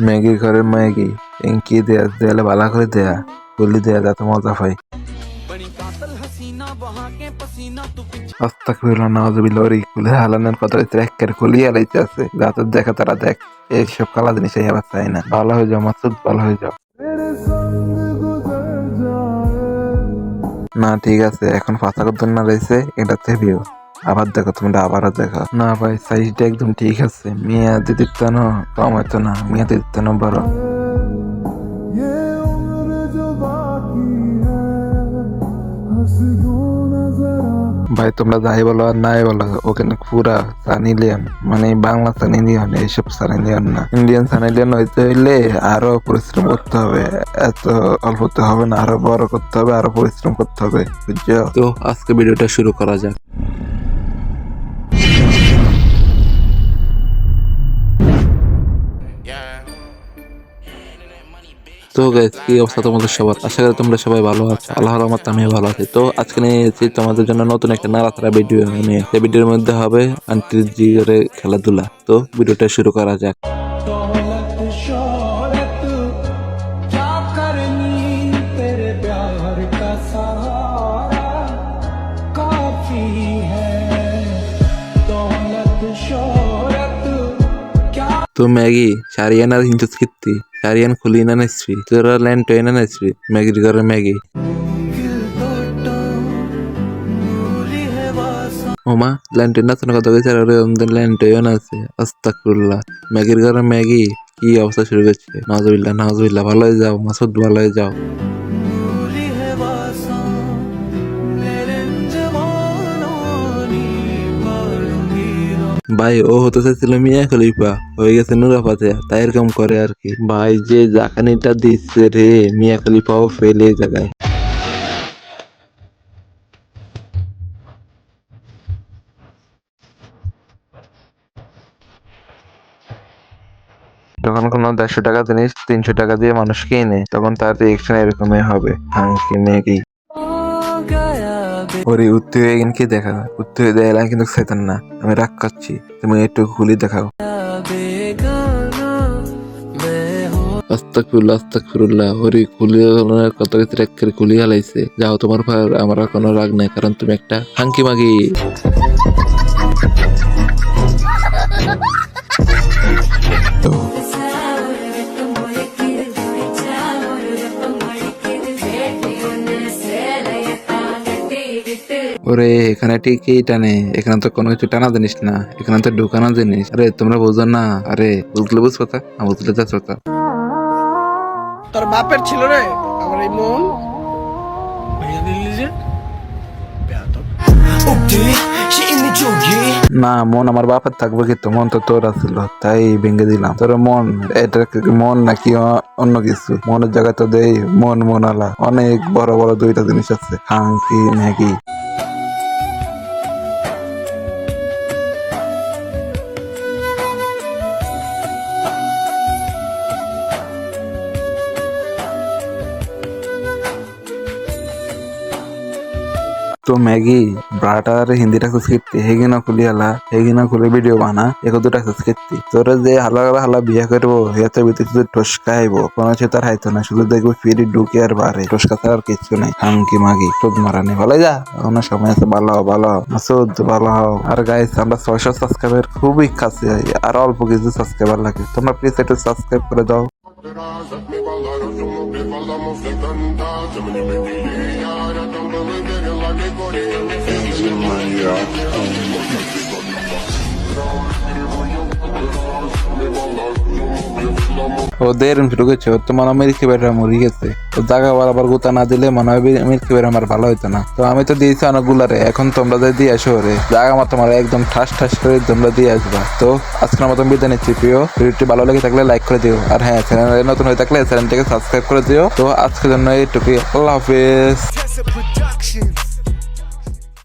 Maggi ঘরের Maggi কি দেয়া দেয়ালে ভালা করে দেয়া বলি দেয়া যাতে মজা পাই আস্তাকফিরুল্লাহ লরি রিকুলে হালানের কথা ট্র্যাকের খুলি আলাইতে আছে যাতে দেখা তারা দেখ এইসব কালা জিনিস আবার চাই না ভালো হয়ে যাও মাসুদ ভালো হয়ে যাও না, ঠিক আছে, এখন ফাঁসা করতে না রয়েছে এটা ভিউ আবার দেখো, তোমরা আবারও দেখো। না ভাই সাইজটা একদম ঠিক আছে। মিয়া না কম হতো না। মিয়া না বড়। ভাই, তোমরা যাই বলো আর নাই বলো ওখানে পুরা সানিলিয়ান মানে বাংলা সানিলিয়ান এইসব সানিলিয়ান না। ইন্ডিয়ান সানিলিয়ান হইতে হইলে আরও পরিশ্রম করতে হবে, এত অল্পতে হবে না, আরও বড় করতে হবে, আরও পরিশ্রম করতে হবে, বুঝছ? তো আজকে ভিডিওটা শুরু করা যাক। তো কি অবস্থা তোমাদের সবার? আশা করি তোমরা সবাই ভালো আছো। আল্লাহ রহমত আমি ভালো আছি। তো আজকে নিয়ে তোমাদের জন্য নতুন একটা নাড়াতাড়া ভিডিও নিয়ে। সেই ভিডিওর মধ্যে হবে আন্টির জিগরে খেলাধুলা। তো ভিডিওটা শুরু করা যাক। তো ম্যাগি চারিয়ান আর হিঞ্চস কিত্তি চারিয়ান খুলি না নেসবি তোরা লাইন টয় না নেসবি ম্যাগির ঘরে ম্যাগি ওমা ল্যান্টেন না তোর কথা কইছে আর আমাদের ল্যান্টেন আছে আস্তাকুল্লাহ ম্যাগির ঘরে ম্যাগি কি অবস্থা শুরু করছে নাজবিল্লাহ নাজবিল্লাহ ভালো হয়ে যাও মাসুদ ভালো হয়ে যাও ভাই, ও হতে চাইছিল মিয়া খলিফা। হয়ে গেছে নুরা ফাতেহা। তাই এরকম করে আর কি। ভাই, যে জাকানিটা দিচ্ছে রে, মিয়া খলিফাও ফেলে জায়গায়। যখন কোনো দেড়শো টাকা জিনিস তিনশো টাকা দিয়ে মানুষ কিনে তখন তার রিয়েকশন এরকমই হবে। হ্যাঁ কিনে কি ওরে উত্তর এখানকে দেখা উত্তর দেয় কিন্তু চাইতাম না। আমি রাগ করছি। তুমি একটু খুলি দেখাও। আস্তাকফিরুল্লাহ আস্তাকফিরুল্লাহ হরি কুলি কত ক্ষেত্রে এক কুলি হালাইছে। যাও তোমার আমার কোনো রাগ নাই কারণ তুমি একটা হাঙ্কি মাগি। ওরে এখানে ঠিকই টানে। এখানে তো কোনো কিছু টানা জিনিস না। এখানে তো ঢুকানো জিনিস। আরে তোমরা বুঝো না। আরে বুঝলে বুঝ কথা? না বুঝলে যা কথা। তোর বাপের ছিল রে আমার এই মন। যে? না মন আমার বাপের থাকবে কি তো মন তো তোর ছিল তাই ভেঙে দিলাম। তোর মন এটা মন নাকি অন্য কিছু? মনের জায়গায় তো দেই মন মনালা। অনেক বড় বড় দুইটা জিনিস আছে। হাঙ্কি ম্যাগি। তো ম্যাগি ব্রাটার হিন্দি টাক্সেস কিত্তি হেগি না খুলি হালা, হেগি না খুলে ভিডিও বানা, একো দুটা টাক্সেস কিত্তি তোরা যে হালা হালা বিয়া করব হেতে ভিতরে শুধু টসকা আইব। কোনো কিছু তার হাইতো না, শুধু দেখব ফিরি ঢুকে আর বারে। টসকা ছাড়া আর কিছু নাই। হাঙ্কি মাগি চোদ মারানি ভালো যা অনেক সময় আছে, ভালো হও ভালো হও। মাসুদ ভালো হও। আর গাইস আমরা ছয়শো সাবস্ক্রাইবার খুবই কাছে আর অল্প কিছু সাবস্ক্রাইবার লাগে। তোমরা প্লিজ একটু সাবস্ক্রাইব করে দাও। Como que falamos de cantar, se me dividí ya, ya tanto me quería la que corría. Es mi manía. করছে ওর তো মনে মিল্কি মরে গেছে। তো জায়গা বরাবর গুতা না দিলে মনে হয় মিল্কি আমার ভালো হইতো না। তো আমি তো দিয়েছি অনেকগুলারে, এখন তোমরা যদি আসো রে জায়গা মতো আমার একদম ঠাস ঠাস করে তোমরা দিয়ে আসবা। তো আজকের মতন বিদায় নিচ্ছি প্রিয়। ভিডিওটি ভালো লেগে থাকলে লাইক করে দিও। আর হ্যাঁ চ্যানেলে নতুন হয়ে থাকলে চ্যানেলটিকে সাবস্ক্রাইব করে দিও। তো আজকের জন্য এইটুকুই। আল্লাহ হাফেজ.